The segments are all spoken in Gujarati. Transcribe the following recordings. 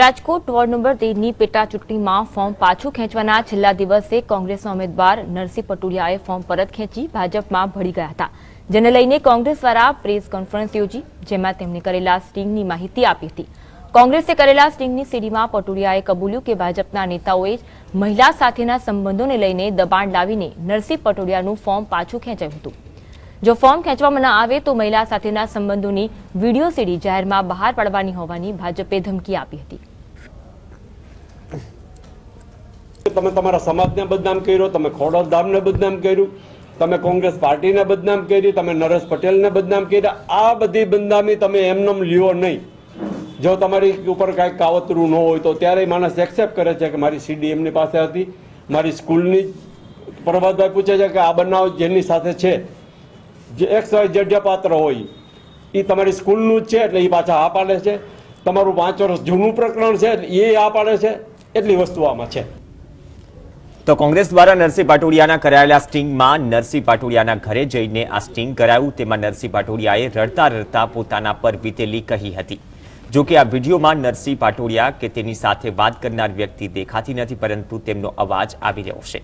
રાજકોટ વોર્ડ નંબર તેરની પેટા ચૂંટણીમાં ફોર્મ પાછું ખેંચવાના છેલ્લા દિવસે કોંગ્રેસના ઉમેદવાર નરસિંહ પટોડિયાએ ફોર્મ પરત ખેંચી ભાજપમાં ભળી ગયા હતા, જેને લઈને કોંગ્રેસ દ્વારા પ્રેસ કોન્ફરન્સ યોજી, જેમાં તેમણે કરેલા સ્ટિંગની માહિતી આપી હતી. કોંગ્રેસે કરેલા સ્ટિંગની સીડીમાં પટોડિયાએ કબૂલ્યું કે ભાજપના નેતાઓએ મહિલા સાથેના સંબંધોને લઈને દબાણ લાવીને નરસિંહ પટોડિયાનું ફોર્મ પાછું ખેંચાયું હતું. જો ફોર્મ ખેંચવામાં ન આવે તો મહિલા સાથેના સંબંધોની વીડિયો સીડી જાહેરમાં બહાર પાડવાની હોવાની ભાજપે ધમકી આપી હતી. તમે તમારા સમાજને બદનામ કર્યો, તમે ખોડલધામને બદનામ કર્યું, તમે કોંગ્રેસ પાર્ટીને બદનામ કરી, તમે નરેશ પટેલને બદનામ કર્યા. આ બધી બદનામી તમે એમનેમ લ્યો નહીં. જો તમારી ઉપર કાંઈક કાવતરું ન હોય તો ત્યારે માણસ એક્સેપ્ટ કરે છે કે મારી સીડી એમની પાસે હતી. મારી સ્કૂલની પ્રભાતભાઈ પૂછે છે કે આ બનાવ જેની સાથે છે? જે એક્સ વાય જડ્ય પાત્ર હોય એ તમારી સ્કૂલનું જ છે એટલે એ પાછા આ પાડે છે. તમારું પાંચ વર્ષ જૂનું પ્રકરણ છે એ આ પાડે છે. એટલી વસ્તુ આમાં છે. તો કોંગ્રેસ દ્વારા નરસિંહ પાટોડિયાના કરાયેલા સ્ટિંગમાં નરસિંહ પાટોડિયાના ઘરે જઈને આ સ્ટિંગ કરાયું. તેમાં નરસિંહ પાટોડિયાએ રડતા રડતા પોતાના પર વીતેલી કહી હતી. જો કે આ વિડીયોમાં નરસિંહ પાટોડિયા કે તેની સાથે વાત કરનાર વ્યક્તિ દેખાતી નથી પરંતુ તેમનો અવાજ આવી રહ્યો છે.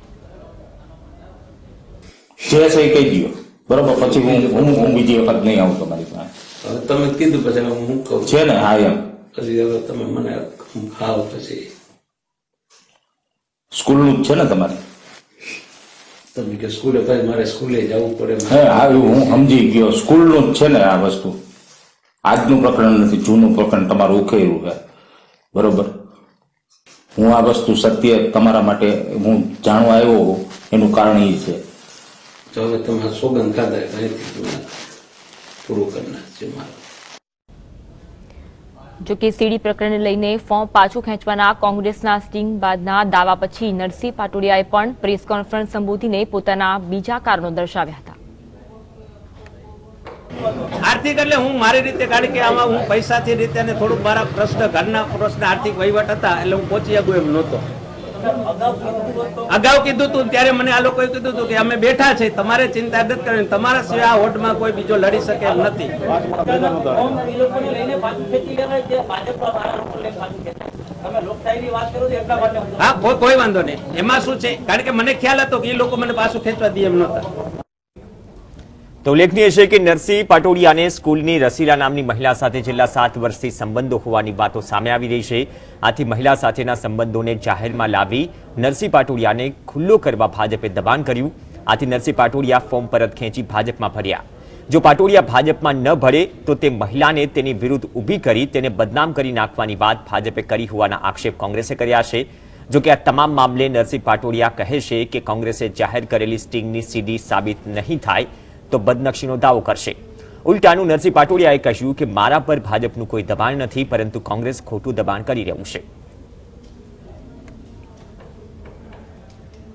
જે છે કહી દો બરોબર પછી હું હું હું બીજી વખત નહીં આવું તમારી પાસે. હવે તમે કીધું પછી હું કહું છે ને? હા એમ. પછી હવે તમે મને ખાવ પછી. સ્કૂલનું જ છે ને તમારે? તમે કે સ્કૂલે પછી મારે સ્કૂલે જવું પડે હે હું સમજી ગયો. સ્કૂલનું જ છે ને આ વસ્તુ. આજનું પ્રકરણ નથી જૂનું પ્રકરણ તમારું ઉકેલું છે. બરોબર? હું આ વસ્તુ સત્ય તમારા માટે હું જાણવા આવ્યો એનું કારણ એ છે. તો હવે તમારે સોગંદ ખાધા અહીંથી તમે પૂરું કરી નાખજો મારું જો કે સીડી પ્રકરણને લઈને ફોર્મ પાછું ખેંચવાના કોંગ્રેસના સ્ટિંગ બાદના દાવા પછી નરસિંહ પાટોડિયાએ પણ પ્રેસ કોન્ફરન્સ સંબોધીને પોતાના બીજા કારણો દર્શાવ્યા હતા. આર્થિક એટલે હું મારી રીતે કારણ કે આમાં હું પૈસાથી રીતે અને થોડુંક મારા પ્રશ્ન ઘરના પ્રશ્ન આર્થિક વહીવટ હતા એટલે હું પહોંચી શકું એમ નહોતો. અગાઉ કીધું હતું ત્યારે મને આ લોકોએ કીધું હતું કે અમે બેઠા છે તમારે ચિંતા નથી કરવાની, તમારા સિવાય આ હોટમાં કોઈ બીજો લડી શકે એમ નથી. હા, કોઈ વાંધો નહીં. એમાં શું છે? કારણ કે મને ખ્યાલ હતો કે એ લોકો મને પાછું ખેંચવા દે એમ નહોતા. તો ઉલ્લેખનીય છે કે નરસિંહ પાટોડિયાને સ્કૂલની રસીલા નામની મહિલા સાથે છેલ્લા સાત વર્ષથી સંબંધો હોવાની વાતો સામે આવી રહી છે. આથી મહિલા સાથેના સંબંધોને જાહેરમાં લાવી નરસિંહ પાટોડિયાને ખુલ્લો કરવા ભાજપે દબાણ કર્યું. આથી નરસિંહ પાટોડિયા ફોર્મ પરત ખેંચી ભાજપમાં ભર્યા જો પાટોડિયા ભાજપમાં ન ભળે તો તે મહિલાને તેની વિરુદ્ધ ઊભી કરી તેને બદનામ કરી નાખવાની વાત ભાજપે કરી હોવાના આક્ષેપ કોંગ્રેસે કર્યા છે. જો કે આ તમામ મામલે નરસિંહ પાટોડિયા કહે છે કે કોંગ્રેસે જાહેર કરેલી સ્ટિંગની સીડી સાબિત નહીં થાય. તો બદનક્ષીનો દાવો કરશે. ઉલટાનું નરસિંહ પાટોડિયાએ કહ્યું કે મારા પર ભાજપનું કોઈ દબાણ નથી, પરંતુ કોંગ્રેસ ખોટું દબાણ કરી રહ્યું છે.